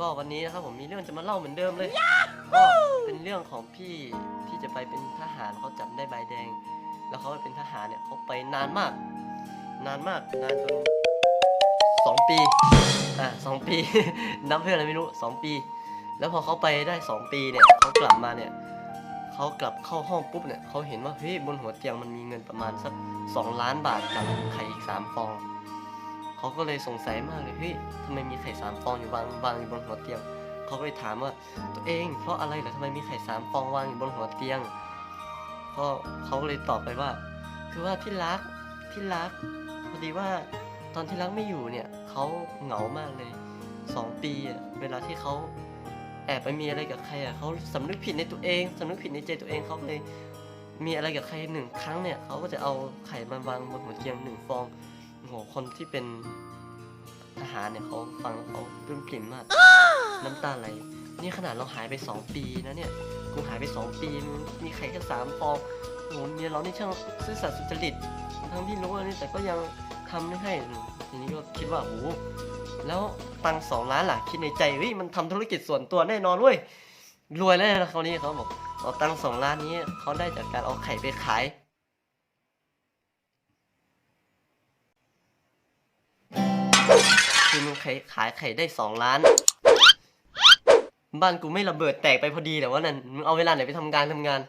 ก็วันนี้นะครับผมมีเรื่องจะมาเล่าเหมือนเดิมเลยก็เป็นเรื่องของพี่ที่จะไปเป็นทหารเขาจับได้ใบแดง แล้วเขาไปเป็นทหารเนี่ยเขาไปนานมาก นานมากนานจนสองปีอะสองปี นับเพื่ออะไรไม่รู้สองปี แล้วพอเขาไปได้สองปีเนี่ยเขากลับมาเนี่ยเขากลับเข้าห้องปุ๊บเนี่ยเขาเห็นว่าเฮ้ยบนหัวเตียงมันมีเงินประมาณสักสองล้านบาทกับไข่อีกสามฟอง เขาก็เลยสงสัยมากเลยเฮ้ยทำไมมีไข่สามฟองอยู่วางวางอยู่บนหัวเตียง เขาก็เลยถามว่าตัวเองเพราะอะไรเหรอทำไมมีไข่สามฟองวางอยู่บนหัวเตียงก็เขาก็เลยตอบไปว่า คือว่าที่รักที่รักพอดีว่าตอนที่รักไม่อยู่เนี่ยเขาเหงามากเลยสองปีเวลาที่เขาแอบไปมีอะไรกับใครอะเขาสำนึกผิดในตัวเองสำนึกผิดในใจตัวเองเขาเลยมีอะไรกับใครหนึ่งครั้งเนี่ยเขาก็จะเอาไข่มาวางบนหัวเตียงหนึ่งฟอง โอ้โหคนที่เป็นทหารเนี่ยเขาฟังแล้วเขาปลื้มปริ่มมาก น้ำตาไหลนี่ขนาดเราหายไปสองปีนะเนี่ยกูหายไปสองปีมันมีไข่แค่สามฟองโอ้โหเมียเรานี่ช่างซื่อสัตย์สุจริตทั้งที่รู้ว่านี่แต่ก็ยังทำไม่ให้ทีนี้ก็คิดว่าโอ้โหแล้วตังค์สองล้านหล่ะ คิดในใจเฮ้ยมันทำธุรกิจส่วนตัวแน่นอนเว้ยรวยแล้วนะคราวนี้เขาบอกเอาตังค์สองล้านนี้เขาได้จากการเอาไข่ไปขาย คือมึงขายขายไข่ได้สองล้าน บ้านกูไม่ระเบิดแตกไปพอดีแต่ว่านั่นมึงเอาเวลาไหนไปทำงานทำงาน